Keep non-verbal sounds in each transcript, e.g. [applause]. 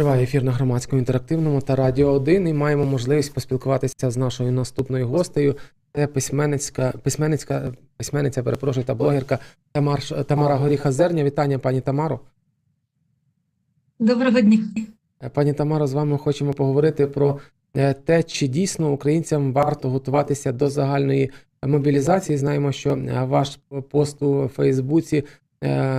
Триває ефір на громадському інтерактивному та радіо 1 і маємо можливість поспілкуватися з нашою наступною гостею. Це письменницька, письменницька, письменниця, перепрошую, та блогерка Тамар, Тамара Горіха Зерня. Вітання, пані Тамаро. Доброго дня. Е, Пані Тамаро, з вами хочемо поговорити про е, те, чи дійсно українцям варто готуватися до загальної мобілізації. Знаємо, що е, ваш пост у Фейсбуці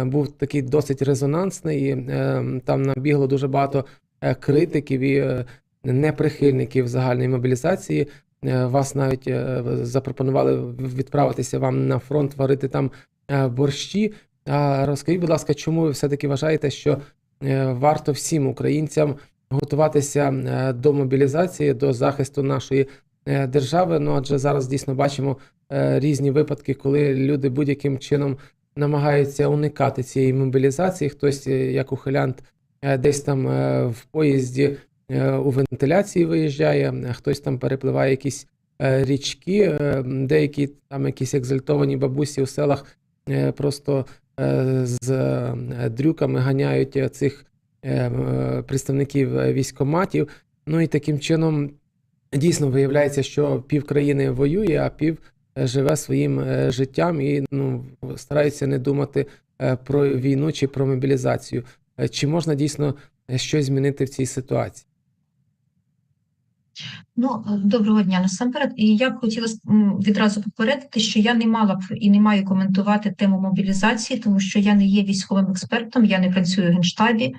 був такий досить резонансний. і, е, Там набігло дуже багато е, критиків і е, неприхильників загальної мобілізації. Е, Вас навіть е, запропонували відправитися вам на фронт, варити там е, борщі. Розкажіть, будь ласка, чому ви все-таки вважаєте, що е, варто всім українцям готуватися е, до мобілізації, до захисту нашої е, держави? Ну адже зараз дійсно бачимо е, різні випадки, коли люди будь-яким чином намагаються уникати цієї мобілізації. Хтось, е, як ухилянт, е, десь там е, в поїзді у вентиляції виїжджає, хтось там перепливає якісь річки, деякі там якісь екзальтовані бабусі у селах просто з дрюками ганяють цих представників військоматів. Ну і таким чином дійсно виявляється, що пів країни воює, а пів живе своїм е, життям і ну, стараються не думати е, про війну чи про мобілізацію. Е, Чи можна дійсно щось змінити в цій ситуації? Ну, доброго дня насамперед. І я б хотіла відразу попередити, що я не мала б і не маю коментувати тему мобілізації, тому що я не є військовим експертом, я не працюю в генштабі,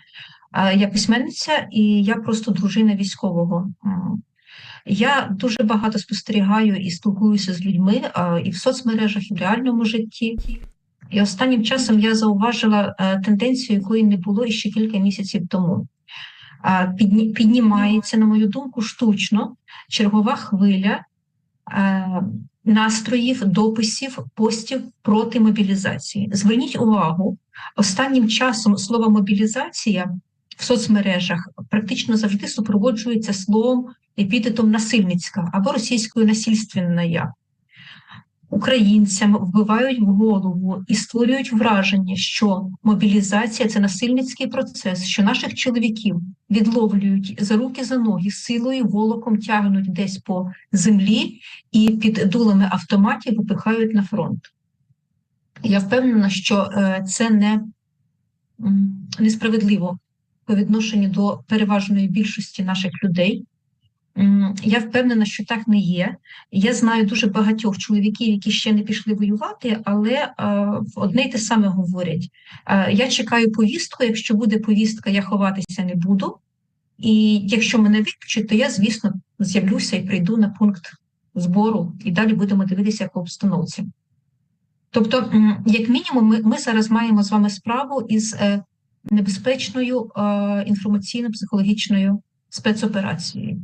я письменниця і я просто дружина військового. Я дуже багато спостерігаю і спілкуюся з людьми і в соцмережах, і в реальному житті. І останнім часом я зауважила е, тенденцію, якої не було іще кілька місяців тому. Піднімається, на мою думку, штучно чергова хвиля е, настроїв, дописів, постів проти мобілізації. Зверніть увагу, останнім часом слово мобілізація в соцмережах практично завжди супроводжується словом епітетом насильницька або російською насильственная. Українцям вбивають в голову і створюють враження, що мобілізація це насильницький процес, що наших чоловіків відловлюють за руки за ноги, силою волоком тягнуть десь по землі і під дулами автоматів випихають на фронт. Я впевнена, що е, це не несправедливо по відношенню до переважної більшості наших людей. Я впевнена, що так не є. Я знаю дуже багатьох чоловіків, які ще не пішли воювати, але одне й те саме говорять: я чекаю повістку. Якщо буде повістка, я ховатися не буду. І якщо мене виключать, то я, звісно, з'явлюся і прийду на пункт збору, і далі будемо дивитися по обстановці. Тобто, як мінімум, ми, ми зараз маємо з вами справу із е, небезпечною інформаційно-психологічною спецоперацією.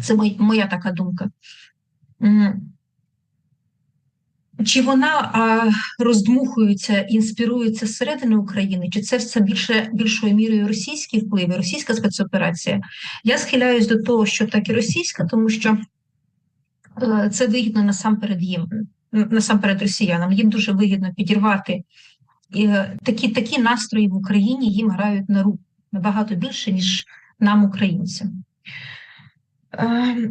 Це моя така думка. Чи вона а, роздмухується, інспірується зсередини України, чи це все більше більшою мірою російські впливи, російська спецоперація? Я схиляюсь до того, що так і російська, тому що е, це вигідно насамперед їм, насамперед росіянам. Їм дуже вигідно підірвати е, такі, такі настрої в Україні їм грають на руку набагато більше, ніж нам, українцям. Е,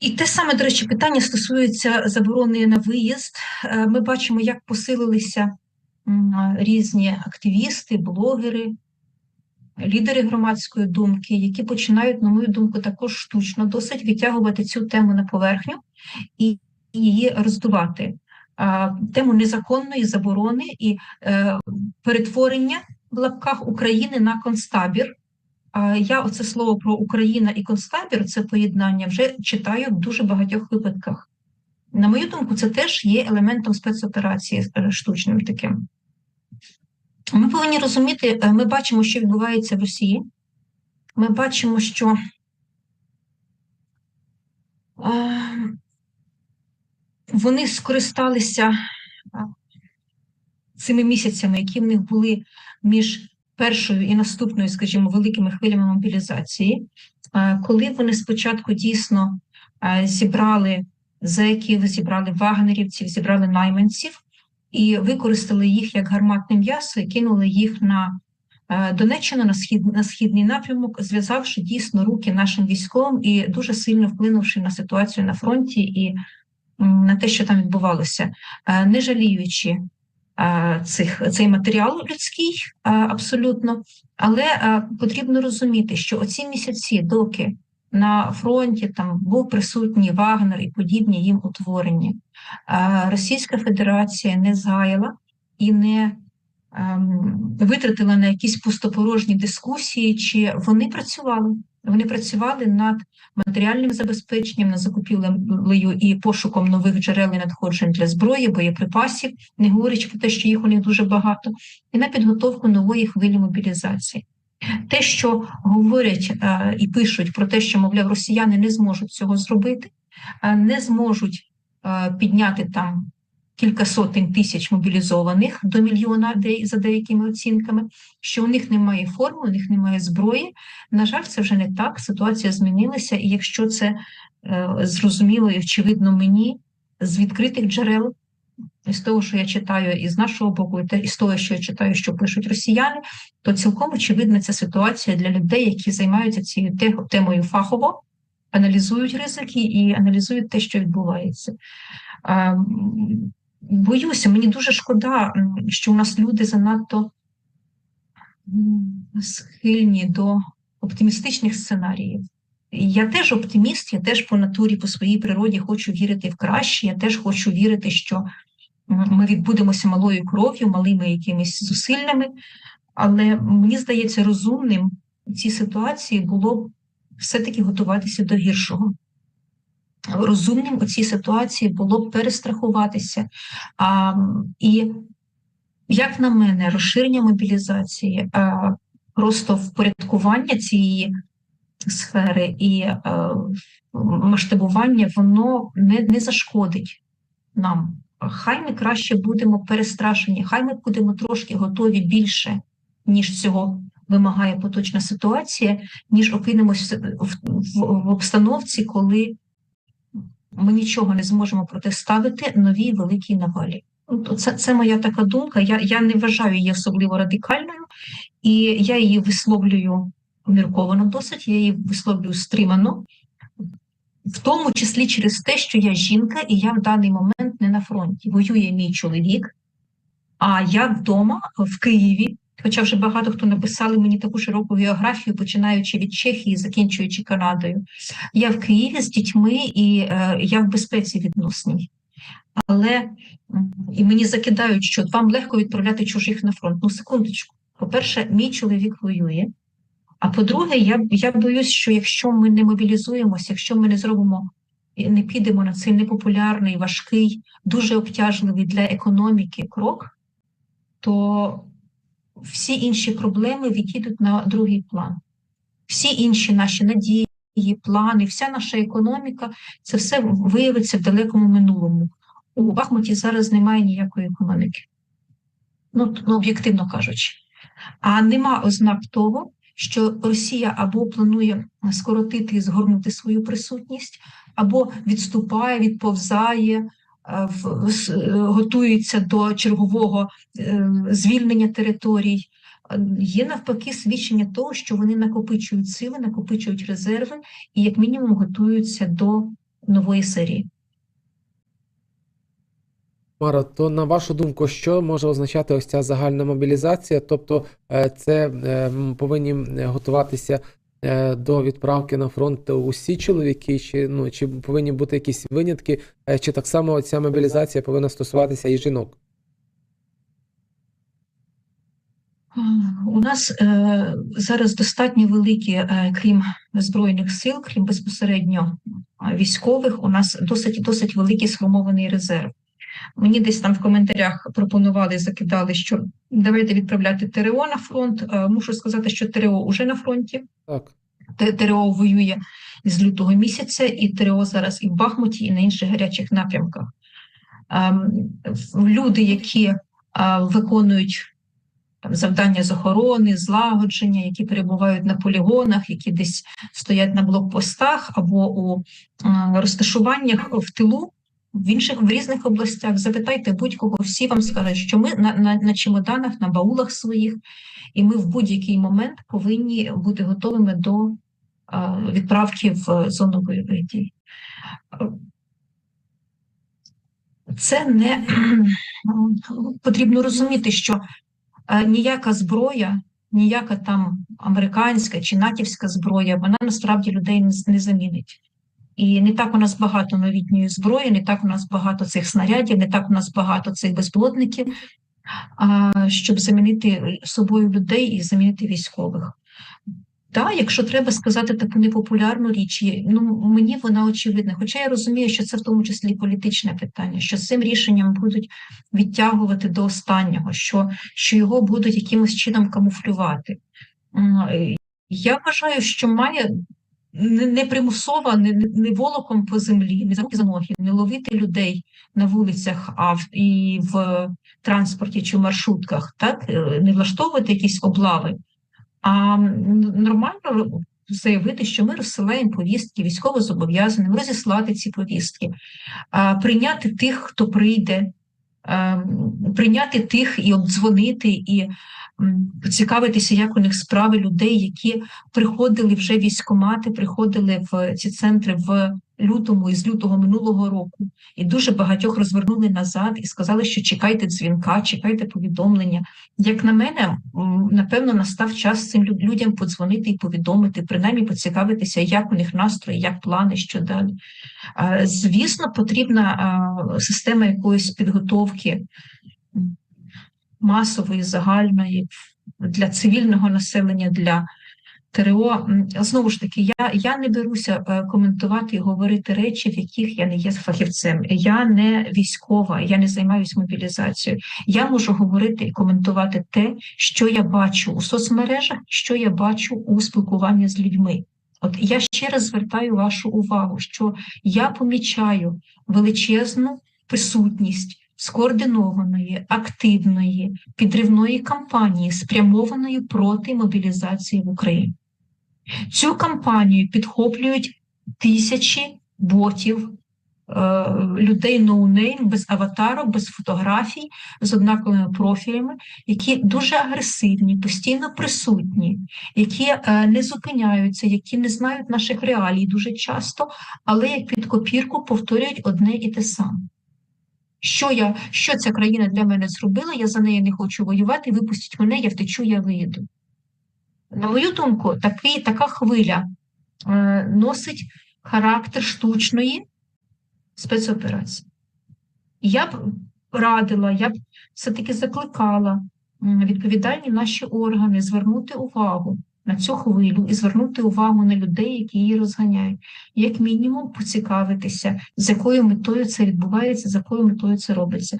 і те саме, до речі, питання стосується заборони на виїзд. Е, Ми бачимо, як посилилися різні активісти, блогери, лідери громадської думки, які починають, на мою думку, також штучно досить витягувати цю тему на поверхню і її роздувати. Тему незаконної заборони і е, перетворення в лапках України на концтабір. Я оце слово про Україна і концтабір, це поєднання, вже читаю в дуже багатьох випадках. На мою думку, це теж є елементом спецоперації е, штучним таким. Ми повинні розуміти, е, ми бачимо, що відбувається в Росії. Ми бачимо, що е, вони скористалися цими місяцями, які в них були між першою і наступною, скажімо, великими хвилями мобілізації, коли вони спочатку дійсно зібрали зеків, зібрали вагнерівців, зібрали найманців і використали їх як гарматне м'ясо і кинули їх на Донеччину на схід на східний напрямок, зв'язавши дійсно руки нашим військовим і дуже сильно вплинувши на ситуацію на фронті і на те, що там відбувалося, не жаліючи цих цей матеріал людський е, абсолютно, але е, потрібно розуміти, що оці місяці, доки на фронті там був присутній Вагнер і подібні їм утворення, е, Російська Федерація не згаяла і не ем, витратила на якісь пустопорожні дискусії, чи вони працювали. Вони працювали над матеріальним забезпеченням, над закупівлею і пошуком нових джерел і надходжень для зброї, боєприпасів, не говорячи про те, що їх у них дуже багато, і на підготовку нової хвилі мобілізації. Те, що говорять е, і пишуть про те, що, мовляв, росіяни не зможуть цього зробити, е, не зможуть е, підняти там кілька сотень тисяч мобілізованих до мільйона за деякими оцінками, що у них немає форми, у них немає зброї. На жаль, це вже не так. Ситуація змінилася, і якщо це е, зрозуміло і очевидно мені з відкритих джерел, з того, що я читаю і з нашого боку, і з того, що я читаю, що пишуть росіяни, то цілком очевидна ця ситуація для людей, які займаються цією темою фахово, аналізують ризики і аналізують те, що відбувається. Боюся, мені дуже шкода, що у нас люди занадто схильні до оптимістичних сценаріїв. Я теж оптиміст, я теж по натурі, по своїй природі хочу вірити в краще. Я теж хочу вірити, що ми відбудемося малою кров'ю, малими якимись зусиллями. Але мені здається, розумним в цій ситуації було б все-таки готуватися до гіршого. Розумним у цій ситуації було б перестрахуватися. А, і, як на мене, розширення мобілізації, а, просто впорядкування цієї сфери і е, масштабування, воно не, не зашкодить нам. Хай ми краще будемо перестрашені, хай ми будемо трошки готові більше, ніж цього вимагає поточна ситуація, ніж опинимося в, в, в обстановці, коли ми нічого не зможемо протиставити новій великій навалі. Ну, Це, це моя така думка. Я, я не вважаю її особливо радикальною, і я її висловлюю помірковано досить, я її висловлюю стримано, в тому числі через те, що я жінка, і я в даний момент не на фронті. Воює мій чоловік, а я вдома в Києві. Хоча вже багато хто написали мені таку широку біографію, починаючи від Чехії, закінчуючи Канадою. Я в Києві з дітьми і е, я в безпеці відносній. Але і мені закидають, що вам легко відправляти чужих на фронт. Ну, секундочку. По-перше, мій чоловік воює. А по-друге, я, я боюсь, що якщо ми не мобілізуємося, якщо ми не зробимо не підемо на цей непопулярний, важкий, дуже обтяжливий для економіки крок, то всі інші проблеми відійдуть на другий план. Всі інші наші надії, плани, вся наша економіка це все виявиться в далекому минулому. У Бахмуті зараз немає ніякої економіки. Ну, ну об'єктивно кажучи. А нема ознак того, що Росія або планує скоротити і згорнути свою присутність, або відступає, відповзає, е, е, готується до чергового е, звільнення територій. Є навпаки свідчення того, що вони накопичують сили, накопичують резерви і, як мінімум, готуються до нової серії. Мара, то на вашу думку, що може означати ось ця загальна мобілізація? Тобто, це повинні готуватися до відправки на фронт усі чоловіки, чи ну чи повинні бути якісь винятки, е, чи так само ця мобілізація повинна стосуватися і жінок? У нас е, зараз достатньо великі, е, крім збройних сил, крім безпосередньо е, військових, у нас досить досить великий сформований резерв. Мені десь там в коментарях пропонували, закидали, що давайте відправляти ТРО на фронт. Е, мушу сказати, що ТРО вже на фронті. Так. ТРО воює з лютого місяця, і ТРО зараз і в Бахмуті, і на інших гарячих напрямках. Ем, Люди, які виконують там, завдання з охорони, злагодження, які перебувають на полігонах, які десь стоять на блокпостах або у е, розташуваннях в тилу, в інших в різних областях. Запитайте будь-кого, всі вам скажуть, що ми на, на, на чемоданах, на баулах своїх, і ми в будь-який момент повинні бути готовими до а, відправки в зону бойових дій. Це не [clears throat] потрібно розуміти, що е, ніяка зброя, ніяка там американська чи натівська зброя, вона насправді людей не замінить. І не так у нас багато новітньої зброї, не так у нас багато цих снарядів, не так у нас багато цих безпілотників, а, щоб замінити собою людей і замінити військових. Так, якщо треба сказати таку непопулярну річ, ну мені вона очевидна. Хоча я розумію, що це в тому числі політичне питання, що з цим рішенням будуть відтягувати до останнього, що, що його будуть якимось чином камуфлювати. Я вважаю, що має не, примусово, не, не волоком по землі, не за руки за ноги, не ловити людей на вулицях а в, і в транспорті чи маршрутках, так? Е, не влаштовувати якісь облави, а нормально заявити, що ми розсилаємо повістки військовозобов'язаним, розіслати ці повістки, а, прийняти тих, хто прийде, прийняти тих і обдзвонити, і поцікавитися, як у них справи людей, які приходили вже військомати, приходили в ці центри в лютому і з лютого минулого року, і дуже багатьох розвернули назад і сказали, що чекайте дзвінка, чекайте повідомлення. Як на мене, напевно, настав час цим людям подзвонити і повідомити, принаймні поцікавитися, як у них настрої, як плани, що далі. Е, Звісно, потрібна система якоїсь підготовки масової, загальної для цивільного населення, для ТРО. Знову ж таки, я, я не беруся е, коментувати і говорити речі, в яких я не є фахівцем. Я не військова, я не займаюся мобілізацією. Я можу говорити і коментувати те, що я бачу у соцмережах, що я бачу у спілкуванні з людьми. От я ще раз звертаю вашу увагу, що я помічаю величезну присутність скоординованої, активної підривної кампанії, спрямованої проти мобілізації в Україні. Цю кампанію підхоплюють тисячі ботів, е, людей ноунейм, без аватарок, без фотографій, з однаковими профілями, які дуже агресивні, постійно присутні, які е, не зупиняються, які не знають наших реалій дуже часто, але як під копірку повторюють одне і те саме. Що, я, що ця країна для мене зробила, я за неї не хочу воювати, випустіть мене, я втечу, я виїду. На мою думку, такий, така хвиля е, носить характер штучної спецоперації. Я б радила, я б все-таки закликала відповідальні наші органи звернути увагу на цю хвилю і звернути увагу на людей, які її розганяють. Як мінімум, поцікавитися, з якою метою це відбувається, з якою метою це робиться.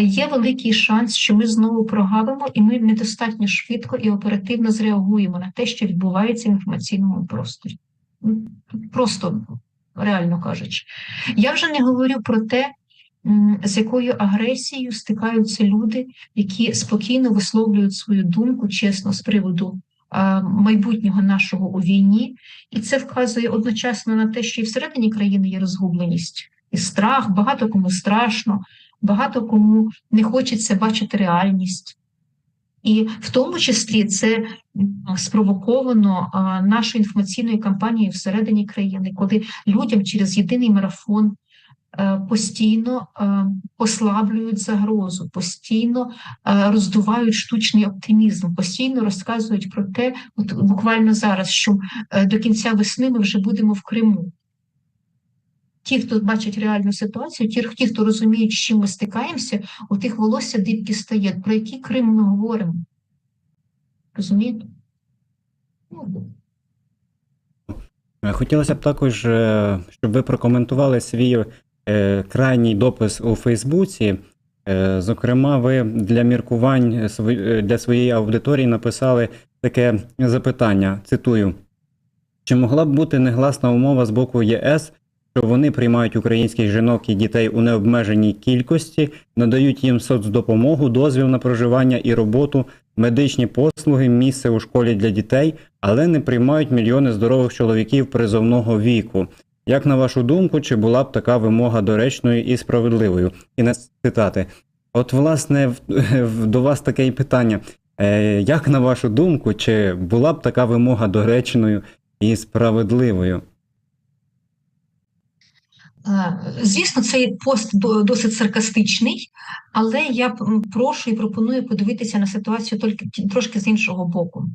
Є великий шанс, що ми знову прогавимо, і ми недостатньо швидко і оперативно зреагуємо на те, що відбувається в інформаційному просторі. Ну, Просто реально кажучи. Я вже не говорю про те, з якою агресією стикаються люди, які спокійно висловлюють свою думку чесно з приводу майбутнього нашого у війні, і це вказує одночасно на те, що і всередині країни є розгубленість і страх, багато кому страшно, багато кому не хочеться бачити реальність. І в тому числі це спровоковано нашою інформаційною кампанією всередині країни, коли людям через єдиний марафон е, постійно е, послаблюють загрозу, постійно е, роздувають штучний оптимізм, постійно розказують про те, от буквально зараз, що е, до кінця весни ми вже будемо в Криму. Ті, хто бачать реальну ситуацію, ті, ті, хто розуміють, з чим ми стикаємося, у тих волосся дибки стає. Про який Крим ми говоримо? Розумієте? Ну, Е, Хотілося б також, е, щоб ви прокоментували свій е, крайній допис у Фейсбуці. Е, Зокрема, ви для міркувань е, для своєї аудиторії написали таке запитання: цитую: чи могла б бути негласна умова з боку ЄС, що вони приймають українських жінок і дітей у необмеженій кількості, надають їм соцдопомогу, дозвіл на проживання і роботу, медичні послуги, місце у школі для дітей, але не приймають мільйони здорових чоловіків призовного віку. Як на вашу думку, чи була б така вимога доречною і справедливою? Кінець цитати. От, власне, до вас таке і питання. Е, Як на вашу думку, чи була б така вимога доречною і справедливою? Е, Звісно, цей пост досить саркастичний, але я прошу і пропоную подивитися на ситуацію тільки трошки з іншого боку.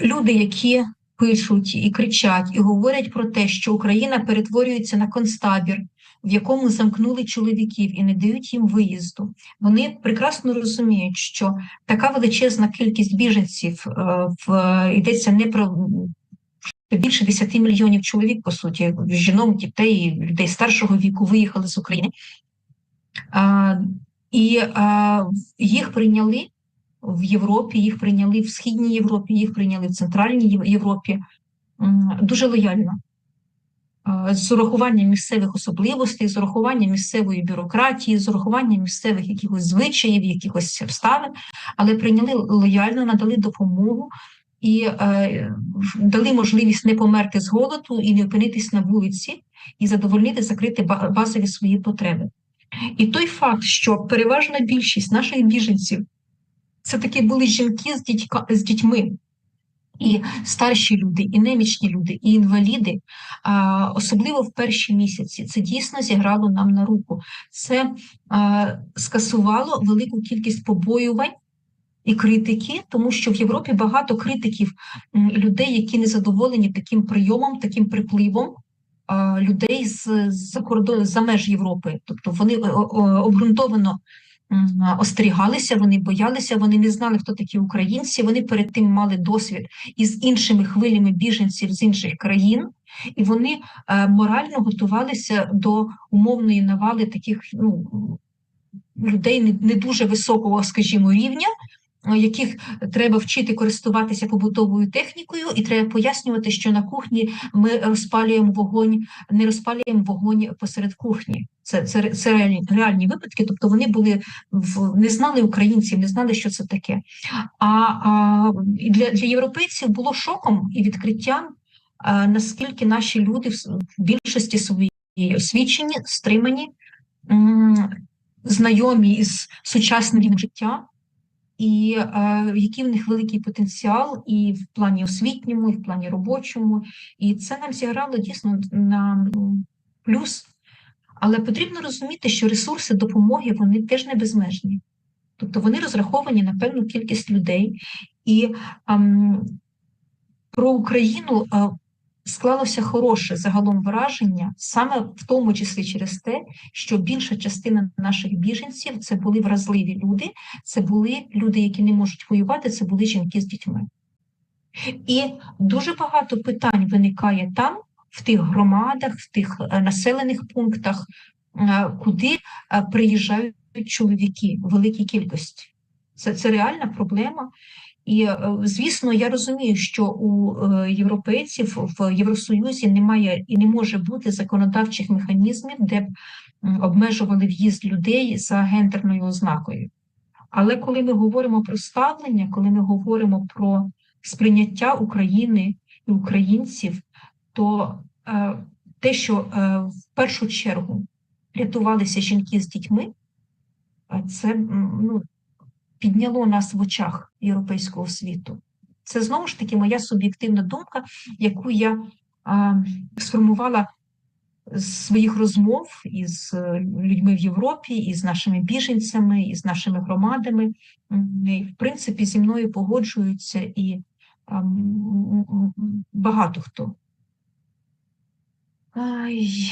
Люди, які пишуть і кричать, і говорять про те, що Україна перетворюється на концтабір, в якому замкнули чоловіків і не дають їм виїзду, вони прекрасно розуміють, що така величезна кількість біженців е, в йдеться не про більше 10 мільйонів чоловік, по суті, жінок, дітей, людей старшого віку виїхали з України. А, і а, їх прийняли в Європі, їх прийняли в Східній Європі, їх прийняли в Центральній Європі дуже лояльно. З урахуванням місцевих особливостей, з урахуванням місцевої бюрократії, з урахуванням місцевих якихось звичаїв, якихось обставин, але прийняли лояльно, надали допомогу і е, дали можливість не померти з голоду і не опинитись на вулиці, і задовольнити, закрити базові свої потреби. І той факт, що переважна більшість наших біженців це таки були жінки з, дітька, з дітьми, і старші люди, і немічні люди, і інваліди, особливо в перші місяці, це дійсно зіграло нам на руку. Це скасувало велику кількість побоювань і критики, тому що в Європі багато критиків людей, які не задоволені таким прийомом, таким припливом людей з за кордону за меж Європи. Тобто вони обґрунтовано остерігалися, вони боялися, вони не знали, хто такі українці. Вони перед тим мали досвід із іншими хвилями біженців з інших країн, і вони е, морально готувалися до умовної навали таких ну, людей не, не дуже високого, скажімо, рівня. Е, Яких треба вчити користуватися побутовою технікою, і треба пояснювати, що на кухні ми розпалюємо вогонь, не розпалюємо вогонь посеред кухні. Це, це, це реальні, реальні випадки. Тобто вони були в не знали українців, не знали, що це таке. А, а для, для європейців було шоком і відкриттям, а, наскільки наші люди в, більшості своїй освічені, стримані, знайомі із сучасним рівнем життя. І е, який в них великий потенціал і в плані освітньому, і в плані робочому, і це нам зіграло дійсно на плюс. Але потрібно розуміти, що ресурси допомоги вони теж не безмежні. Тобто вони розраховані на певну кількість людей. І ем, про Україну е, склалося хороше загалом враження, саме в тому числі через те, що більша частина наших біженців це були вразливі люди, це були люди, які не можуть воювати, це були жінки з дітьми. І дуже багато питань виникає там, в тих громадах, в тих е, населених пунктах, е, куди е, приїжджають чоловіки у великій кількості. Це, це реальна проблема. І, е, звісно, я розумію, що у е, європейців в Євросоюзі немає і не може бути законодавчих механізмів, де б обмежували в'їзд людей за гендерною ознакою. Але коли ми говоримо про ставлення, коли ми говоримо про сприйняття України і українців, то е, те, що в першу чергу рятувалися жінки з дітьми, це ну, підняло нас в очах європейського світу. Це знову ж таки моя суб'єктивна думка, яку я а, сформувала з своїх розмов із е, людьми в Європі, із нашими біженцями, із нашими громадами. І, в принципі, зі мною погоджуються і а, багато хто. Ай.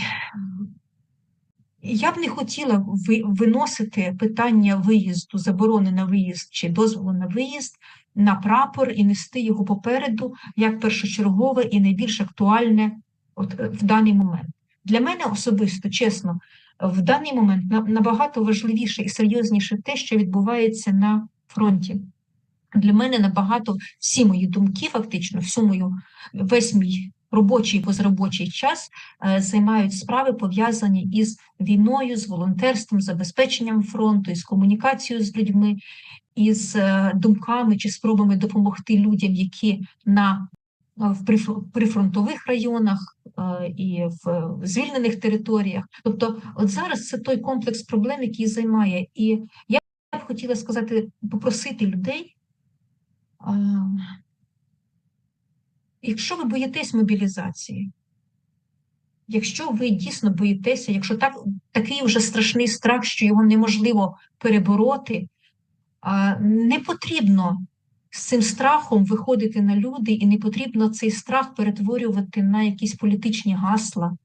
Я б не хотіла ви- виносити питання виїзду, заборони на виїзд чи дозволу на виїзд на прапор і нести його попереду як першочергове і найбільш актуальне от, е, в даний момент. Для мене особисто, чесно, в даний момент набагато важливіше і серйозніше те, що відбувається на фронті. Для мене набагато всі мої думки, фактично, всю мою весь мій робочий і позаробочий час е, займають справи, пов'язані із війною, з волонтерством, забезпеченням фронту, із комунікацією з людьми, із е, думками чи спробами допомогти людям, які на в прифронтових районах е, і в звільнених територіях. Тобто, от зараз це той комплекс проблем, який займає. І я б хотіла сказати, попросити людей. Якщо ви боїтесь мобілізації, якщо ви дійсно боїтеся, якщо так, такий вже страшний страх, що його неможливо перебороти, не потрібно з цим страхом виходити на люди, і не потрібно цей страх перетворювати на якісь політичні гасла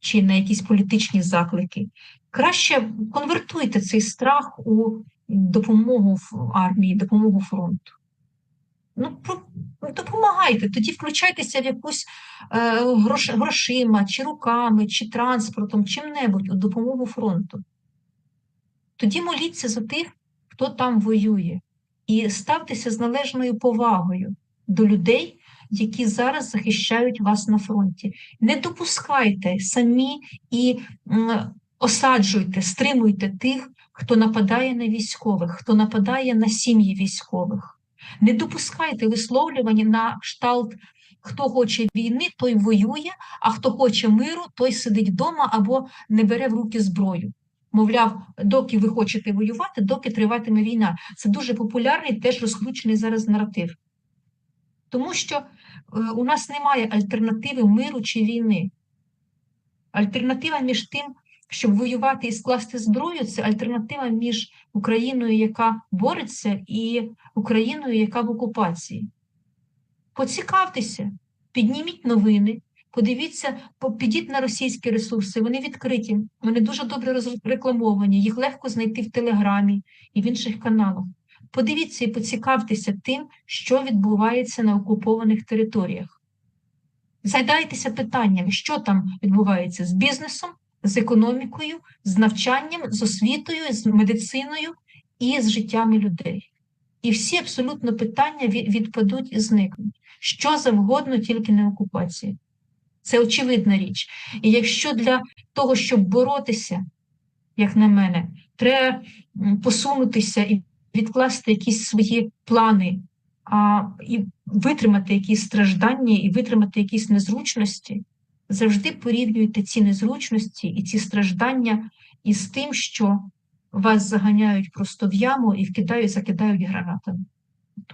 чи на якісь політичні заклики. Краще конвертуйте цей страх у допомогу в армії, допомогу фронту. Ну, ну, допомагайте, тоді включайтеся в якусь е, грош, грошима, чи руками, чи транспортом, чим-небудь у допомогу фронту. Тоді моліться за тих, хто там воює, і ставтеся з належною повагою до людей, які зараз захищають вас на фронті. Не допускайте самі і м, осаджуйте, стримуйте тих, хто нападає на військових, хто нападає на сім'ї військових. Не допускайте висловлювання на кшталт, хто хоче війни, той воює, а хто хоче миру, той сидить вдома або не бере в руки зброю. Мовляв, доки ви хочете воювати, доки триватиме війна. Це дуже популярний, теж розкручений зараз наратив. Тому що е, у нас немає альтернативи миру чи війни. Альтернатива між тим, щоб воювати і скласти зброю, це альтернатива між Україною, яка бореться, і Україною, яка в окупації. Поцікавтеся, підніміть новини, подивіться, підіть на російські ресурси, вони відкриті, вони дуже добре розрекламовані, їх легко знайти в Телеграмі і в інших каналах. Подивіться і поцікавтеся тим, що відбувається на окупованих територіях. Задайтеся питанням, що там відбувається з бізнесом, з економікою, з навчанням, з освітою, з медициною і з життями людей. І всі абсолютно питання відпадуть і зникнуть. Що завгодно, тільки не окупація. Це очевидна річ. І якщо для того, щоб боротися, як на мене, треба посунутися і відкласти якісь свої плани, а, і витримати якісь страждання, і витримати якісь незручності, завжди порівнюйте ці незручності і ці страждання із тим, що вас заганяють просто в яму і вкидають, закидають гранатами.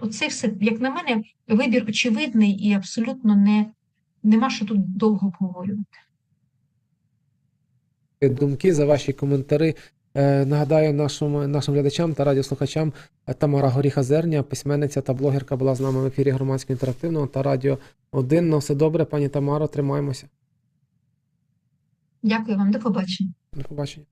Оце все, як на мене, вибір очевидний і абсолютно не, нема що тут довго обговорювати. думки, за ваші коментарі. Е, Нагадаю нашим, нашим глядачам та радіослухачам е, Тамара Горіха Зерня, письменниця та блогерка була з нами в ефірі громадського інтерактивного та радіо 1. На все добре, пані Тамаро, тримаємося. Дякую вам, до побачення. До побачення.